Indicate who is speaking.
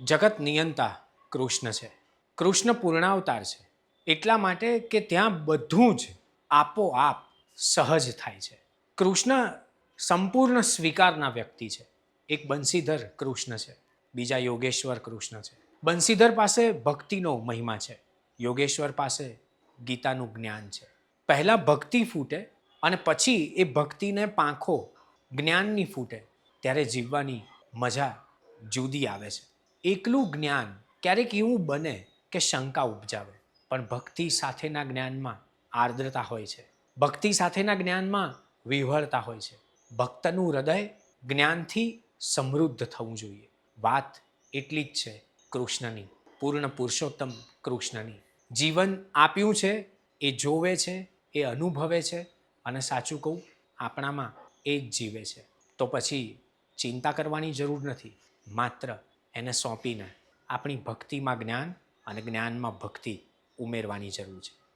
Speaker 1: જગત નિયંતા કૃષ્ણ છે. કૃષ્ણ પૂર્ણાવતાર છે. એટલા માટે કે ત્યાં બધું જ આપોઆપ સહજ થાય છે. કૃષ્ણ સંપૂર્ણ સ્વીકારના વ્યક્તિ છે. એક બંસીધર કૃષ્ણ છે. બીજા યોગેશ્વર કૃષ્ણ છે. બંસીધર પાસે ભક્તિનો મહિમા છે. યોગેશ્વર પાસે ગીતાનું જ્ઞાન છે. પહેલાં ભક્તિ ફૂટે અને પછી એ ભક્તિને પાંખો જ્ઞાનની ફૂટે, ત્યારે જીવવાની મજા જુદી આવે છે. એકલું જ્ઞાન ક્યારેક એવું બને કે શંકા ઉપજાવે, પણ ભક્તિ સાથેના જ્ઞાનમાં આર્દ્રતા હોય છે. ભક્તિ સાથેના જ્ઞાનમાં વિહળતા હોય છે. ભક્તનું હૃદય જ્ઞાનથી સમૃદ્ધ થવું જોઈએ. વાત એટલી જ છે કૃષ્ણની, પૂર્ણ પુરુષોત્તમ કૃષ્ણની. જીવન આપ્યું છે, એ જોવે છે, એ અનુભવે છે અને સાચું કહું, આપણામાં એ જ જીવે છે. તો પછી ચિંતા કરવાની જરૂર નથી. માત્ર એને સોંપીને આપણી ભક્તિમાં જ્ઞાન અને જ્ઞાનમાં ભક્તિ ઉમેરવાની જરૂર છે.